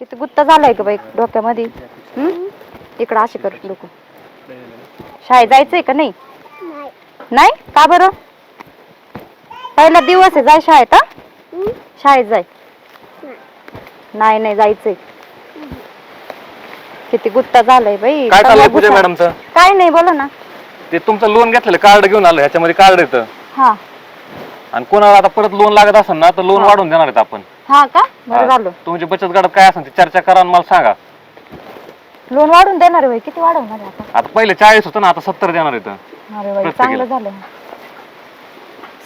किती गुत्ता झालाय का बाई डोक्यामध्ये. हम्म? इकडं असे करत लोक शाळेत जायचंय का नाही? नाही? का बरं? पहिला दिवस आहे जाय शाळेत हा? शाळेत जाय. नाही नाही जायचंय. किती गुत्ता झालाय बाई. काय चाललंय पूजा गुत्ता. मॅडमचं? काय नाही बोला ना. ते तुमचं लोन घेतलेलं कार्ड घेऊन आलं ह्याच्यामध्ये कार्ड येतं. हा. आणि कोणाला आता परत लोन लागत असेल ना तर लोन. वाढवून देणार आहेत आपण. हा का? बरं हा. झालं. तुमची बचत गटात काय असेल ते चर्चा करा आणि मला सांगा. लोन वाढून देणार आहे किती वाढवणार आहे आता? आता पहिले चाळीस होतं ना आता सत्तर देणार आहेत अरे बाई प्रत्येकीला. चांगलं झालं.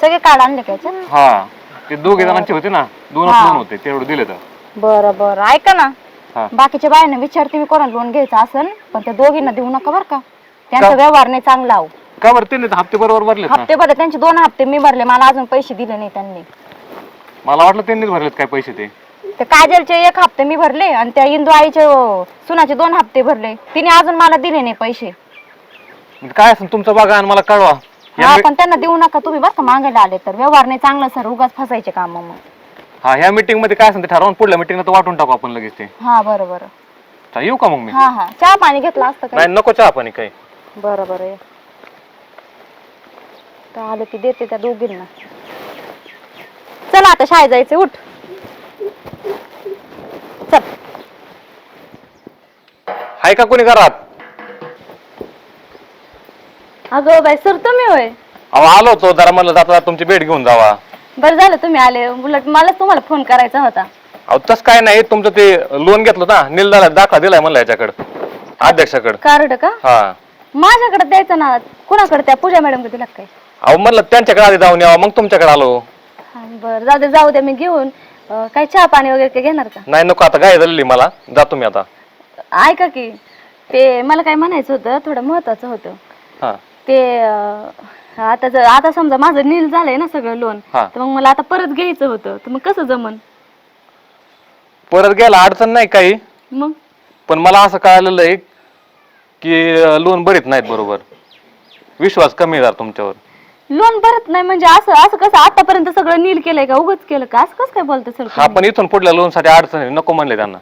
सगळे कार्ड आणले का याच्यात? हा. ते दोघे जणांचे होते ना दोनच हा. लोन होते तेवढे दिले तर. बरं बरं. ऐका ना. हा. बाकीच्या बायांना विचारते मी कोणाला लोन घ्यायचं असेल पण त्या दोघींना देऊ नका बरं का. त्यांचा? व्यवहार नाही चांगला हो. का बरं? त्यांनी तर हप्ते बरोबर भरलेत ना. हप्ते भरले त्यांचे दोन हप्ते मी भरले मला अजून पैसे दिले नाही त्यांनी. मला वाटलं त्यांनीच भरलेत काय पैसे ते. ते काजलचे एक हप्ते मी भरले आणि त्या इंदू आईचे अं, सुनाचे दोन हप्ते भरले. तिने अजून मला दिले नाही पैसे. म्हणजे काय असेल तुमचं बघा आणि मला कळवा. या हा मी- पण त्यांना देऊ नका तुम्ही बरं का मागायला आले तर. व्यवहार नाही चांगला सर उगाच फसायचे काम मग. हा ह्या मीटिंगमध्ये काय असेल ते ठरवून पुढल्या मीटिंगला तर वाटून टाकू आपण लगेच ते. हा बरं बरं. चा, येऊ का मग मी? हा हा. चहा पाणी घेतलं असतं का? नाही नको चहा पाणी काही. बरं बरं ये. तर आलं की देते त्या दोघींना. चला आता शाळेत जायचं उठ. चल. हाय का कोणी घरात? अगं बाई सर तुम्ही होय? अहो आलो होतो. जरा म्हणलं जाता तुमची भेट घेऊन जावा. बरं झालं तुम्ही आले. उलट मलाच तुम्हाला फोन करायचा होता. अहो तस काय नाही. तुमचं ते लोन घेतलं ना निलदाला दाखला दिलाय म्हणलं याच्याकडे. अध्यक्षाकडे. कार्ड का? हा. माझ्याकडे द्यायचं ना. कुणाकडे? त्या पूजा मॅडम दिला काय? अहो म्हणलं त्यांच्याकडे आधी जाऊन यावं. मग तुमच्याकडे आलो. बरं. जाऊ दे जाऊ दे मी घेऊन अं, काय चहा पाणी वगैरे काही घेणार का? नाही नको आता गाय झालेली मला. जातो मी आता. ऐका की ते मला काय म्हणायचं होतं थोडं महत्वाचं होतं. हा. ते अं, आता जर आता समजा माझं नील झालंय ना सगळं लोन हा. तर मग मला आता परत घ्यायचं होतं. तर मग कसं जमन? परत गेला अडचण नाही काही. मग? पण मला असं कळालेलं आहे की लोन भरीत नाहीत बरोबर. विश्वास कमी आहे जरा तुमच्यावर. लोन भरत नाही म्हणजे असं असं कसं आतापर्यंत सगळं नील केलंय का? उगच केलं का? असं कसं काय बोलतं सर हा पण इथून पुढल्या लोनसाठी अडचण आहे. नको म्हणले त्यांना.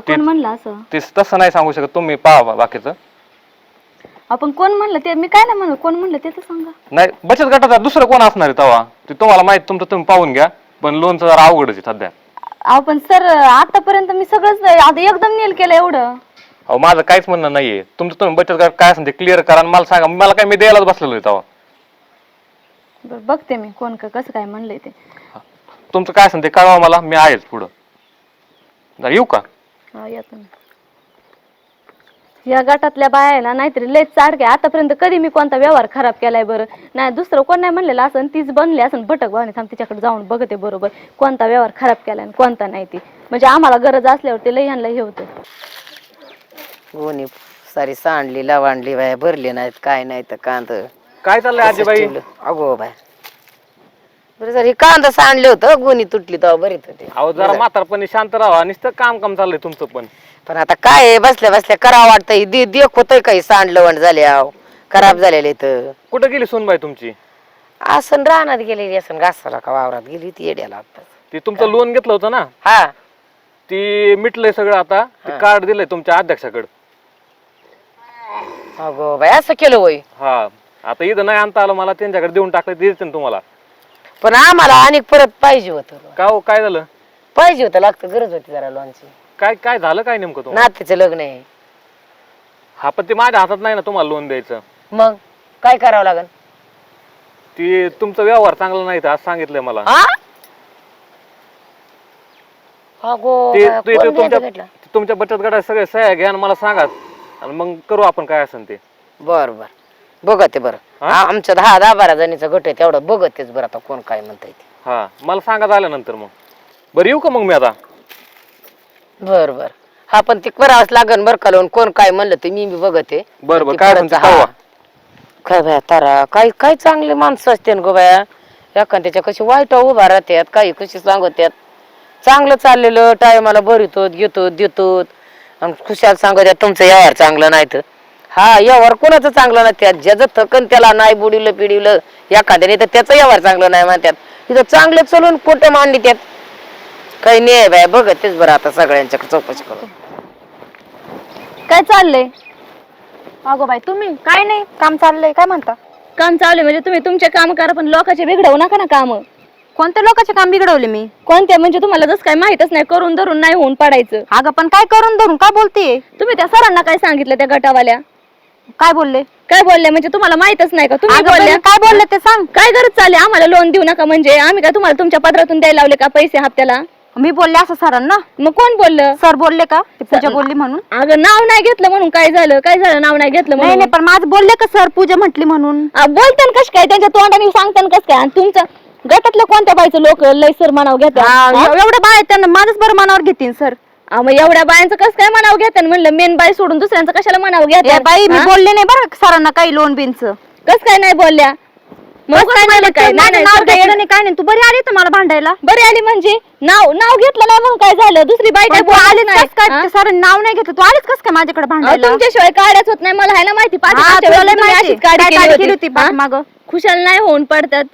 कोण म्हणलं असं? ते तसं नाही सांगू शकत. तुम्ही पहा बा- बाकीचं. आपण कोण म्हणलं ते? मी काय नाही म्हणलं कोण म्हणलं ते तर सांगा. नाही बचत गटाचा दुसरं कोण असणार आहे तेव्हा ते तुम्हाला माहीत तुमचं तुम्ही पाहून घ्या. पण लोनचं जरा अवघडच आहे सध्या. अहो पण सर आतापर्यंत मी सगळंच आता एकदम नील केलं एवढं. अहो माझं काहीच म्हणणं नाहीये. तुमचं तुम्ही बचत गट काय असेल ते क्लिअर करा आणि मला सांगा. मला काय मी द्यायलाच बसलेलो आहे तेव्हा बरं बघते मी कोण का कसं काय म्हणलंय ते. तुमचं काय असेल ते कळवा मला मी आहेच पुढं. जरा येऊ का? हा या गटातल्या बाया आहे ना नाहीतरी लयच चाडके आतापर्यंत कधी मी कोणता व्यवहार खराब केलाय बरं? नाही दुसरं कोण नाही म्हणलेलं असं तीच बनली असं भटक भावने थांब तिच्याकडे जाऊन बघते बरोबर कोणता व्यवहार खराब केलाय आणि कोणता नाही ती. म्हणजे आम्हाला गरज असल्यावर ते लई ह्यांना हे होतं. गोणी सारी सांडली लवांडली बाय भरली नाहीत काय नाही तर कांद. काय चाललंय आजीबाई? अगो बाय. बरं जर हे कांदा सांडले होतं गोणी तुटली तेव्हा बरीच होती अहो जरा म्हातारपणी शांत राहा नुसतं काम काम चाललंय तुमचं पण. पण आता काय आहे, बसल्या बसल्या करावं वाटतंय दे देख होतंय काही सांडलं वण झाले आव खराब झालेले तर कुठं गेली सोनबाई तुमची? आसन रानात गेलेली आसन घासाला का वावरात गेली ती येड्याला ती तुमचं लोन घेतलं होतं ना? हा. ती मिटलंय सगळं आता ते कार्ड दिलंय तुमच्या अध्यक्षाकडे. अगो बाय असं केलं होय हा. आता इथं नाही आणता आलं मला त्यांच्याकडे देऊन टाकलं ते ना तुम्हाला. पण आम्हाला आणि परत पाहिजे होतं. का हो? काय झालं? पाहिजे होतं लागतं गरज होती जरा लोनची काय काय झालं? काय नेमकं तुम्हाला? नातीचं लग्न आहे. हा पण ते माझ्या हातात नाही ना तुम्हाला लोन द्यायचं. मग? काय करावं लागेल ती तुमचा व्यवहार चांगला नाही तर आज सांगितलंय मला. हा अगो ते बाया, ते- कोण ते द्यायचं तुमच्या भेटलं? तुमच्या बचत गटात सगळे सह्या घ्या आणि मला सांगा. आणि मग करू आपण काय असेल ते. बर बर. बघते बरं. हा? आ- आमच्या दहा दहा बारा जणीचं गट आहे तेवढं बघतेच बरं आता कोण काय म्हणताय ते. हा मला सांगा झाल्यानंतर मग. बरं येऊ का मग मी आता? बर बर. हा पण ते करावंच लागन बरं का लावून कोण काय म्हणलं ते मी बी बघते. बरं बरं ते काय म्हणते हा. काय बाया तारा काय काय चांगले माणसं असते गो बाया. एखाद्याच्या कशी वाईट उभा राहतात काही कशी सांगतात चांगलं चाललेलं टायमाला भरितो घेतो देतो आणि खुशाल सांगत तुमचं व्यवहार चांगलं नाही तर हा व्यवहार कोणाचं चांगलं नाही त्यात? ज्याचं थकन त्याला नाही बुडिवलं पिडिवलं एखाद्याने तर त्याचं व्यवहार चांगलं नाही म्हणतात. इथं चांगलं चलून कुठे मांडली त्यात. काही नाही बाय बघत तेच बरं आता सगळ्यांच्याकडे चौकशी करून. काय चाललंय? अगो बाई तुम्ही काय नाही काम चाललंय काय म्हणता? काम चालू म्हणजे तुम्ही तुमचे काम करा पण लोकांचे बिघडवू नका ना काम. कोणत्या लोकांचे काम बिघडवले मी? कोणते? म्हणजे तुम्हाला जसं काय माहितच नाही करून धरून नाही होऊन पडायचं. अगं पण काय करून धरून? काय बोलते तुम्ही त्या सरांना काय सांगितलं त्या गटावाल्या? काय बोलले? काय बोलले? म्हणजे तुम्हाला माहितच नाही का? तुम्ही अगं पण काय बोलले ते सांग. काय गरज चालली? आम्हाला लोन देऊ नका म्हणजे. आम्ही काय तुम्हाला तुमच्या पत्रातून द्यायला लावले का पैसे हप्त्याला? मी बोलले असं सरांना. मग कोण बोललं? सर बोलले का? ते पूजा बोलली म्हणून. अगं नाव नाही घेतलं म्हणून काय झालं? काय झालं नाव नाही घेतलं नाही म्हणून? नाही पण माझं बोलले का सर पूजा म्हटली म्हणून? बोलताना कस काय? त्यांच्या तोंडाने सांगताना कस काय? आणि तुमचं गटातलं कोणत्या बाईचं लोक लय सर म्हणाव हा, घेतात? एव- एवढं बाय त्यांना. माझंच बरं मनावर घेतील सर. मग एवढ्या बायांचं कस काय म्हणाव घेतात म्हणलं मेन बाई सोडून दुसऱ्यांचं कशाला म्हणाव ए घेतात बाई मी हा? बोलले नाही बरं सरांना काही लोन बिनच. कस काय नाही बोलल्या? मग काय नाही काय? नाही, नाही, नाव सर काय काय- येणं नाही काय नाही. तू बरी आली तर मला भांडायला? बरी आली म्हणजे? नाव नाव घेतलं नाही म्हणून काय झालं? दुसरी बाई काय पण तू बोललीच आलीच नाही. कस काय? सर नाव नाही घेतलं. तू आलीच कस काय माझ्याकडे अहो, भांडायला? तुमच्याशिवाय काढायच होत नाही. मला आहे ना माहिती. पाच हा, मागच्या तुला वेळेस लय तुम्ही माहिती. अशीच काडी काय केली काडी होती. केली होती हा? पाठीमागं? खुशाल नाही होऊन पडतात.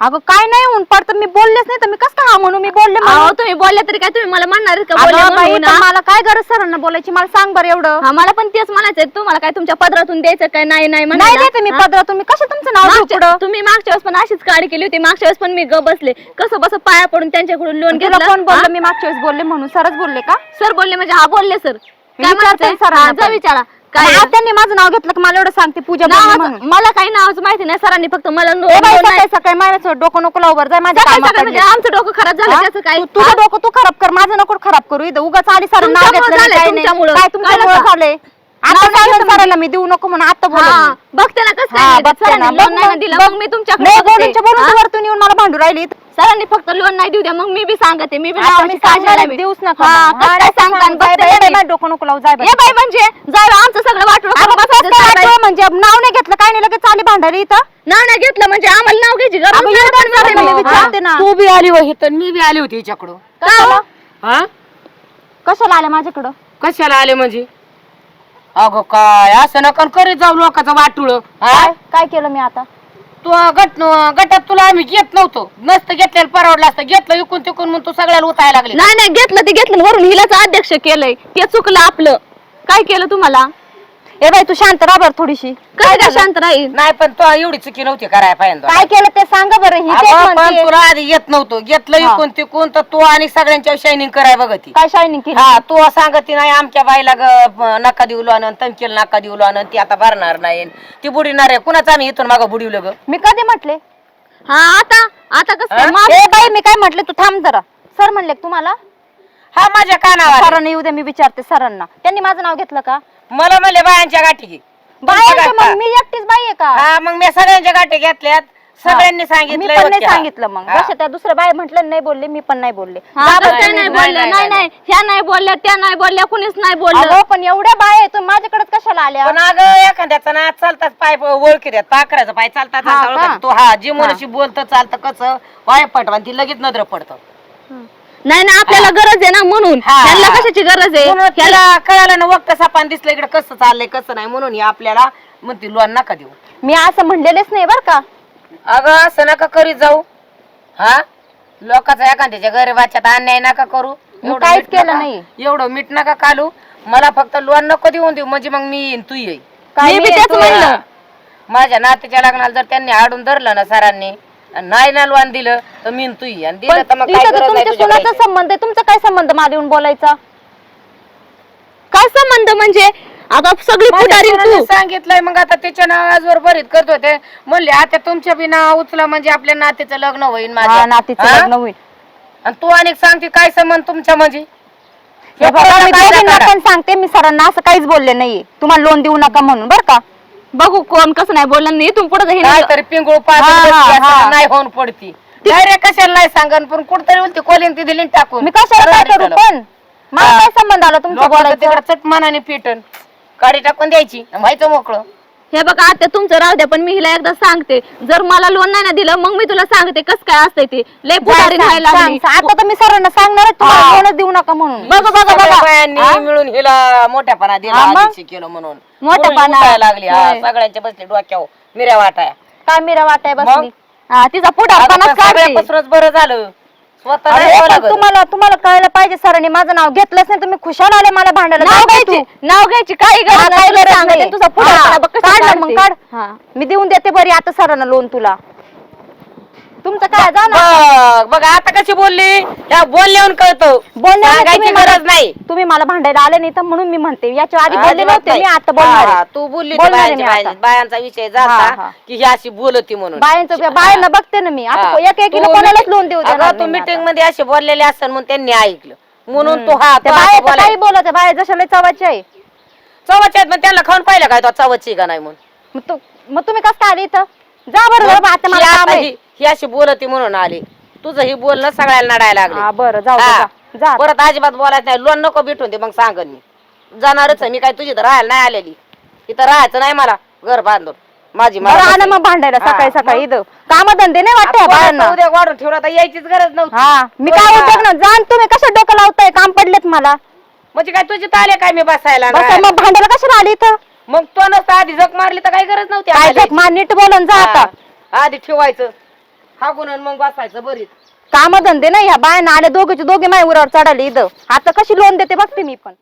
अगं काय नाही होऊन पडतं. मी बोललेच नाही तर मी कस काय हा म्हणून मी बोलले म्हणून. अहो तुम्ही बोलल्या तरी काय? तुम्ही मला म्हणणार का? बोलले अगं बाई म्हणून, पण हा? मला काय गरज सरांना बोलायची? मला सांग बरं एवढं. हा मला पण तेच म्हणायचंय. तुम्हाला काय तुमच्या पदरातून द्यायचं काय? नाही नाही नाही म्हणायला? देते मी हा? पदरातून. मी कसं तुमचं नाव घेऊ मागच्या- पुढं? तुम्ही मागच्या वेळेस पण अशीच काढी केली होती. मागच्या वेळेस पण मी ग बसले. कसं बस पाया पडून त्यांच्याकडून लोन तुला घेतलं. कोण बोललं? मी मागच्या वेळेस बोलले म्हणून. सरच बोलले का? सर बोलले म्हणजे हा बोलले सर. काय विचारते? सरांना हा, जा पण. विचारा. काय त्यांनी माझं नाव घेतलं की मला एवढं सांगते पूजा बोलली नावाचं- म्हणून मला काही नावाचं माहिती नाही सरांनी फक्त मला नो- ए बाई, नो- नाही- सकाळी सकाळी माझ्यासोबत डोकं नको लावू बरं जाय माझ्या सकाळी सकाळी. म्हणजे आमचं डोकं खराब झालं हा? त्याचं काय तू- तुझं डोकं तू खराब कर माझं नको खराब करू इथं उगाच आली सर नाव तुमच्यामुळं घेतलं नाही, झालंय, काही नाही. तुमच्यामुळं. काय तुमच्यामुळं कळलं का? झालंय आता सांगितलं सरांना मी देऊ नको म्हणून आता बोल हा, बघते ना कसं हा, काय बघते ना. सरांनी लोन बघ नाही ना मग, दिलं बघ. मग मी तुमच्याकडे नाही बघते. बोलूनच्या बोलून हा? तू वरतून येऊन मला भांडू राहिली सरांनी फक्त लोन नाही देऊ द्या मग मी बी सांगते मी बी आता मी सांगणार. देऊच नका हा, मग. कसं हा, काय नाही सांगता सांगता, बघते बाई, ना बाई, मी. बाई, डोकं नको लावू जाय बाई. ये बाई म्हणजे जाय आमचं सगळं अगं, कसं. वाटलं म्हणजे नाव नाही घेतलं काय नाही लगेच आली भांडायला इथं. नाव नाही घेतलं म्हणजे आम्हाला नाव घ्यायची गरज अगं, नाही पडणार विचारते ना तू बी आली होती तर मी बी आली होती हिच्याकडं. का? हा? कशाला? आल्या माझ्याकडं? कशाला आले म्हणजे? अगं काय? असं नका करीत जाऊ लोकांचं वाटुळ. काय काय केलं मी आता? तू गट गटात तुला आम्ही घेत नव्हतो. नसतं घेतलेलं परवडलं असतं. घेतलं इकून तिकून म्हणून तू सगळ्याला उतायला लागले. नाही नाही घेतलं ते घेतलं. वरून हिलाच अध्यक्ष केलंय. ते चुकलं आपलं. काय केलं तुम्हाला? ए बाई तू शांत राहा बरं थोडीशी. काय काय शांत राहील नाही पण तू एवढी चुकी नव्हती करायला पाहिजे काय केलं ते सांगा बरं ही तेच अगं, पण म्हणतेय. तुला आधी येत नव्हतं. घेतलं हा. इकून तिकून तर तू आणि सगळ्यांच्या शायनिंग कराय बघती काय शायनिंग केली? हा तू सांगती नाही आमच्या बाईला ग- नका देऊ आणन तमकील नका देऊ आणन ती आता भरणार नाही. ती बुडीणार आहे कुणाच आम्ही इथून मागं बुडिवलं ग? मी कधी म्हटले? हा आता आता कसं काय? माफ- ए बाई मी काय म्हटले तू थांब जरा. सर म्हणले का तुम्हाला? हा माझ्या कानावर. सरांना येऊ द्या मी विचारते सरांना. त्यांनी माझं नाव घेतलं का? मला म्हणले बायांच्या गाठी घे. बाहेर तुमच्या मग गाठा. मी एकटीच बाई आहे का? हा मग मी सगळ्यांच्या गाठी घेतल्यात. सगळ्यांनी मी सांगितलं पण नाही सांगितलं मग. जसं त्या दुसऱ्या बाई म्हटलं नाही बोलले. मी पण नाही बोलले. हा, नाही. बोलल्या. नाही, नाही. ह्या नाही बोलल्या त्या नाही बोलल्या कुणीच नाही बोललं. अगं पण एवढ्या बाय आहे तुम्ही माझ्याकडे कशाला आल्या? पण अगं एखाद्याचा ना चालतात पाय ओळखी देत. पाकराचा पाय चालतात हा का? तो हा जी मनुष्य बोलतं चालतं कसं? पाय पटवान ती लगेच नजर पडतं. नाही नाही आपल्याला गरज आहे ना म्हणून. हा. ह्यांना कशाची गरज आहे? म्हणून त्याला कळालं ना वक्त सापान दिसलं इकडे कसं चाललंय कसं नाही म्हणून हे आपल्याला म्हणते लोन नका देऊ. मी असं म्हणलेलेच नाही बर का. अगं असं नका करीत जाऊ. हा? लोकांचा एखाद्याच्या गरीबाच्यात अन्याय नका करू. मी एवढं काहीच मीठ केलं नका- नाही. एवढं मीठ नका कालू मला फक्त लोन नको देऊन देऊ. म्हणजे मग मी येईन तू येई काय मी बी मी तेच तू- म्हणलं. माझ्या नातीच्या लग्नाला जर त्यांनी आडून धरलं ना सरांनी आणि नाही ना लोन दिलं तर मी तू आणि दिलं तर मग काय इथं तर गरज नाही तुमच्या तुझ्या सुनाचा पैशाची. संबंध आहे. तुमचा काय संबंध मला येऊन बोलायचा? काय संबंध म्हणजे? आता सगळी माझ्या पुढारी पोराने सांगितलंय मग आता तिच्या नावावर भरीत करत होते. म्हणले आता तुमच्या बी नाव उचला म्हणजे आपल्या नातीचं लग्न होईल हा माझ्या. नातीचं हा? लग्न होईल आणि तू आणि सांगते काय संबंध तुमच्या म्हणजे हे बघा, मी कायदा दोघींना करा. पण सांगते मी सरांना असं काहीच बोलले नाहीये. तुम्हाला लोन देऊ नका म्हणून बर का? बघू कोण कसं नाही बोललं नाही इथून पुढे काय तरी पिंगुळ हा, हा. नाही होऊन पडती. डायरेक्ट कशाला नाही सांगन पण कुठतरी बोलते कोलीन ती दिली टाकून. मी कशाला काय करू पण? मला. काय संबंध आला तुमच्या बोलायचं? तिकडे चट मनाने पिटन काडी टाकून द्यायची आणि व्हायचं मोकळं. हे बघा आता तुमचं राहू द्या पण मी हिला एकदा सांगते. जर मला लोन नाही ना दिलं मग मी तुला सांगते कस काय असतंय ते. लय पुढारी सांग, व्हायला सांग, लागली. सांग. आता तर मी सरांना सांगणार आहे, तुम्हाला. लोनच देऊ नका म्हणून. बघा बघा सगळ्या बघा. बायांनी मिळून हिला मोठ्यापणा दिला हा मग? केलं म्हणून. मोठेपणा. उठायला लागली. हा होय. सगळ्यांच्या बसले डोक्यावर. मिऱ्या वाटाया. काय मीरा वाटाय बसली? हा, तिचा पुढारपणाच पण काढते सगळ्यापासूनच बरं झालं. स्वतः अरे, नाही पण बोलावं. तुम्हाला तुम्हाला कळलं पाहिजे सरांनी माझं नाव घेतलंच नाही तुम्ही खुशाल आले मला भांडायला नाव जाऊ घ्यायची. नाव घ्यायची काही हा, गरज नाही गरज. तुझा पुढे हा, बघ कशी काढ ना काढते. मग काढ. मी देऊन देते बरी आता सरांना लोन तुला तुमचं काय ना बघ बघ आता कशी बोलली? या बोलल्यावर कळतो. मला- गरज नाही. तुम्ही मला भांडायला आले नाही तर म्हणून मी म्हणते. याच्या आधी बोलले नव्हते. मी आता बोलणार हा. तू बोलली होती बोलणार आहे बायांच्या- मी आता. बायांच्या- बायांचा विषय. झाला की ही अशी बोलती म्हणून. बायांचं बायांना बघते ना मी. आता. एक कोणालाच लोन देऊ देणार तू नाही मी मीटिंग आता. मध्ये असे बोललेले असतात म्हणून त्यांनी ऐकलं. म्हणून तू हा त्या बाया तर बोलायला- काही बोलत आहे, बाया जशाला चवाची आहे. चवाच्या आहेत, मग त्यांना खाऊन पाहिलं काय तो चवाची का नाही म्हणून? मग तू मग तुम्ही कसं काय आले इथं? जा बरं बरं, आता मला काम आता आहे. ही अशी बोलती म्हणून आली. तुझं ही बोलणं सगळ्याला नडायला लागले. हा, बरं जाऊ दे, हा. जा. जा परत अजिबात बोलायचं नाही. लोन नको भेटून दे मग सांगन मी. जाणारच आहे मी काय तुझी तर राहायला नाही आलेली. इथं राहायचं नाही मला घर बांधून. माझी बरं मला आणा मग भांडायला हा, सकाळी सकाळी? इथं. काम धंदे नाही वाटते आपण बायांना आता उद्या वाढून ठेवला तर यायचीच गरज नव्हती. हा मी काय हा. उद्योग ना जाण तुम्ही कसं डोकं लावताय? काम पडलेत मला. म्हणजे काय तुझी ताले काय मी बसायला बस. मग भांडायला कशाला आली इथं? मग तो नसता आधी झक मारली तर काही गरज नव्हती काय आम्हाला. जग मा नीट बोलून जा. आता. हा, आधी ठेवायचं. हागून आणि मग बसायचं बरीच. काम धंदे नाही ह्या बाया आल्या दोघीचे दोघे माय उरावर चढाले इथं. आता कशी लोन देते बघते मी पण.